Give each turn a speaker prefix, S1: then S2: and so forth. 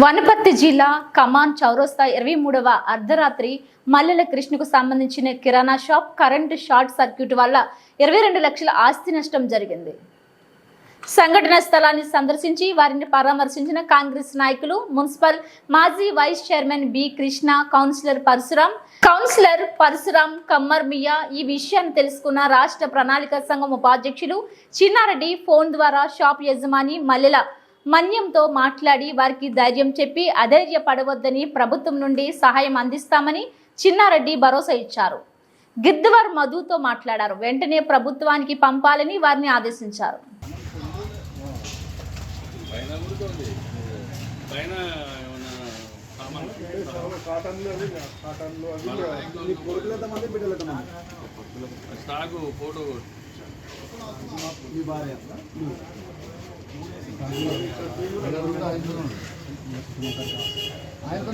S1: వనపర్తి జిల్లా కమాన్ చౌరస్తా ఇరవై మూడవ అర్ధరాత్రి మల్లెల కృష్ణకు సంబంధించిన కిరాణా షాప్ కరెంటు షార్ట్ సర్క్యూట్ వల్ల ఇరవై రెండు లక్షల ఆస్తి నష్టం జరిగింది. సంఘటన స్థలాన్ని సందర్శించి వారిని పరామర్శించిన కాంగ్రెస్ నాయకులు మున్సిపల్ మాజీ vice chairman B Krishna councillor Parashuram councillor Parashuram Qamar Miya ఈ విషయాన్ని తెలుసుకున్న రాష్ట్ర ప్రణాళిక సంఘం ఉపాధ్యక్షులు చిన్నారెడ్డి ఫోన్ ద్వారా షాప్ యజమాని మల్లెల మన్యంతో మాట్లాడి వారికి ధైర్యం చెప్పి అధైర్యపడవద్దని ప్రభుత్వం నుండి సహాయం అందిస్తామని చిన్నారెడ్డి భరోసా ఇచ్చారు. గిద్దవర్ మధుతో మాట్లాడారు. వెంటనే ప్రభుత్వానికి పంపాలని వారిని ఆదేశించారు.
S2: Stock photo.
S3: మీ భార్య. ആയിരത്തി